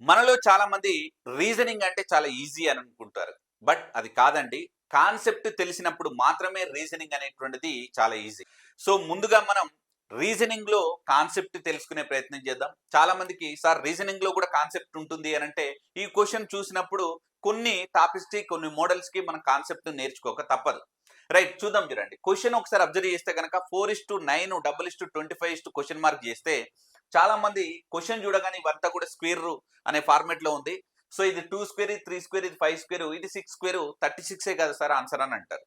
మనలో చాలా మంది రీజనింగ్ అంటే చాలా ఈజీ అని అనుకుంటారు. బట్ అది కాదండి. కాన్సెప్ట్ తెలిసినప్పుడు మాత్రమే రీజనింగ్ అనేటువంటిది చాలా ఈజీ. సో ముందుగా మనం రీజనింగ్లో కాన్సెప్ట్ తెలుసుకునే ప్రయత్నం చేద్దాం. చాలా మందికి సార్ రీజనింగ్లో కూడా కాన్సెప్ట్ ఉంటుంది అని అంటే ఈ క్వశ్చన్ చూసినప్పుడు కొన్ని టాపిక్స్కి కొన్ని మోడల్స్కి మనం కాన్సెప్ట్ నేర్చుకోక తప్పదు. రైట్ చూద్దాం చూడండి. క్వశ్చన్ ఒకసారి అబ్జర్వ్ చేస్తే కనుక four is to nine double is to twenty five is to question mark చేస్తే చాలా మంది క్వశ్చన్ చూడగానే ఇవంతా కూడా స్క్వేర్ అనే ఫార్మేట్లో ఉంది. సో ఇది టూ స్క్వేర్ ఇది త్రీ స్క్వేర్ ఇది ఫైవ్ స్క్వేర్ ఇది సిక్స్ స్క్వేర్ థర్టీ సిక్సే కదా సార్ ఆన్సర్ అని అంటారు.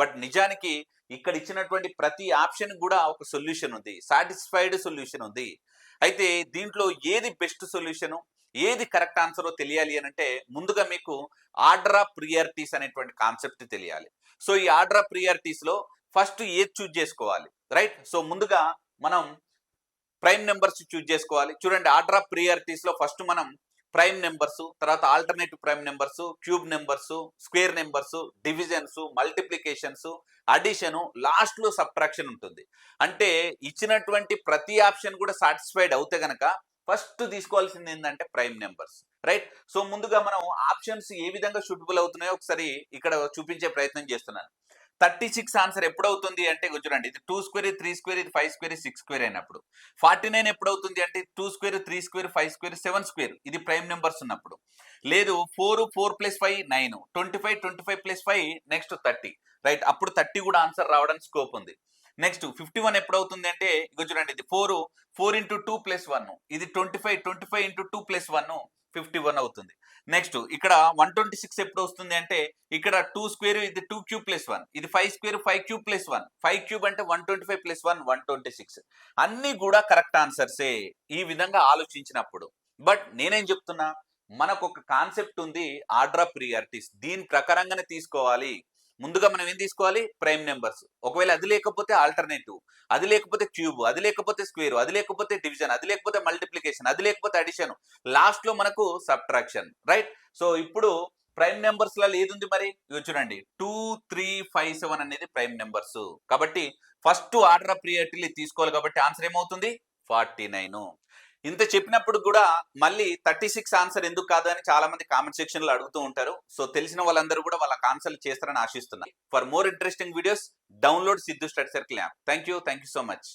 బట్ నిజానికి ఇక్కడ ఇచ్చినటువంటి ప్రతి ఆప్షన్ కూడా ఒక సొల్యూషన్ ఉంది. సాటిస్ఫైడ్ సొల్యూషన్ ఉంది. అయితే దీంట్లో ఏది బెస్ట్ సొల్యూషన్ ఏది కరెక్ట్ ఆన్సరో తెలియాలి అని అంటే ముందుగా మీకు ఆర్డర్ ఆఫ్ ప్రియారిటీస్ అనేటువంటి కాన్సెప్ట్ తెలియాలి. సో ఈ ఆర్డర్ ఆఫ్ ప్రియారిటీస్లో ఫస్ట్ ఏది చూజ్ చేసుకోవాలి? రైట్? సో ముందుగా మనం ప్రైమ్ నెంబర్స్ చూజ్ చేసుకోవాలి. చూడండి ఆర్డర్ ఆఫ్ ప్రియారిటీస్లో ఫస్ట్ మనం ప్రైమ్ నెంబర్స్ తర్వాత alternative prime numbers cube numbers square numbers divisions multiplications addition లాస్ట్లో సబ్ట్రాక్షన్ ఉంటుంది. అంటే ఇచ్చినటువంటి ప్రతి ఆప్షన్ కూడా సాటిస్ఫైడ్ అవుతే గనక ఫస్ట్ తీసుకోవాల్సింది ఏంటంటే ప్రైమ్ నెంబర్స్ రైట్? సో ముందుగా మనం ఆప్షన్స్ ఏ విధంగా సూటబుల్ అవుతున్నాయో ఒకసారి ఇక్కడ చూపించే ప్రయత్నం చేస్తున్నాను. థర్టీ సిక్స్ ఆన్సర్ ఎప్పుడు అవుతుంది అంటే ఇగో చూడండి ఇది టూ స్క్వేర్ త్రీ స్క్వేర్ ఇది ఫైవ్ స్క్వేర్ సిక్స్ స్క్వేర్ అయినప్పుడు. ఫార్టీ నైన్ ఎప్పుడు అవుతుంది అంటే two square three square five square seven square ఇది ప్రైమ్ నెంబర్స్ ఉన్నప్పుడు. లేదు four four plus five nine. Twenty five twenty five plus five next thirty. Right అప్పుడు thirty కూడా answer రావడానికి స్కోప్ ఉంది. నెక్స్ట్ ఫిఫ్టీ వన్ ఎప్పుడు అవుతుంది అంటే ఇగో చూడండి ఇది four four into two plus one. ఇది twenty five twenty five into two plus one. Fifty one అవుతుంది. నెక్స్ట్ ఇక్కడ వన్ ట్వంటీ సిక్స్ ఎప్పుడు వస్తుంది అంటే ఇక్కడ టూ స్క్వేర్ ఇది టూ క్యూబ్ ప్లస్ వన్ ఇది five square five cube plus one five cube అంటే one twenty five plus one one twenty six. అన్ని కూడా కరెక్ట్ ఆన్సర్సే ఈ విధంగా ఆలోచించినప్పుడు. బట్ నేనేం చెప్తున్నా మనకు ఒక కాన్సెప్ట్ ఉంది ఆర్డర్ ఆఫ్ ప్రియారిటీస్. దీని ప్రకారంగానే తీసుకోవాలి. ముందుగా మనం ఏం తీసుకోవాలి? Prime numbers. ఒకవేళ అది లేకపోతే ఆల్టర్నేటివ్ అది లేకపోతే క్యూబ్ అది లేకపోతే స్క్వేర్ అది లేకపోతే డివిజన్ అది లేకపోతే మల్టిప్లికేషన్ అది లేకపోతే అడిషన్. లాస్ట్లో మనకు సబ్ట్రాక్షన్ రైట్? సో ఇప్పుడు ప్రైమ్ నెంబర్స్లలో ఏది ఉంది మరి? ఇవి చూడండి. టూ త్రీ ఫైవ్ సెవెన్ అనేది ప్రైమ్ నెంబర్స్. కాబట్టి ఫస్ట్ ఆర్డర్ ఆఫ్ ప్రియారిటీ తీసుకోవాలి కాబట్టి ఆన్సర్ ఏమవుతుంది? Forty nine. ఇంత చెప్పినప్పుడు కూడా మళ్ళీ థర్టీ సిక్స్ ఆన్సర్ ఎందుకు కాదు అని చాలా మంది కామెంట్ సెక్షన్లో అడుగుతూ ఉంటారు. సో తెలిసిన వాళ్ళందరూ కూడా వాళ్ళ ఆన్సర్లు చేస్తారని ఆశిస్తున్నారు for more interesting videos download Siddhu study circle app. Thank you thank you so much.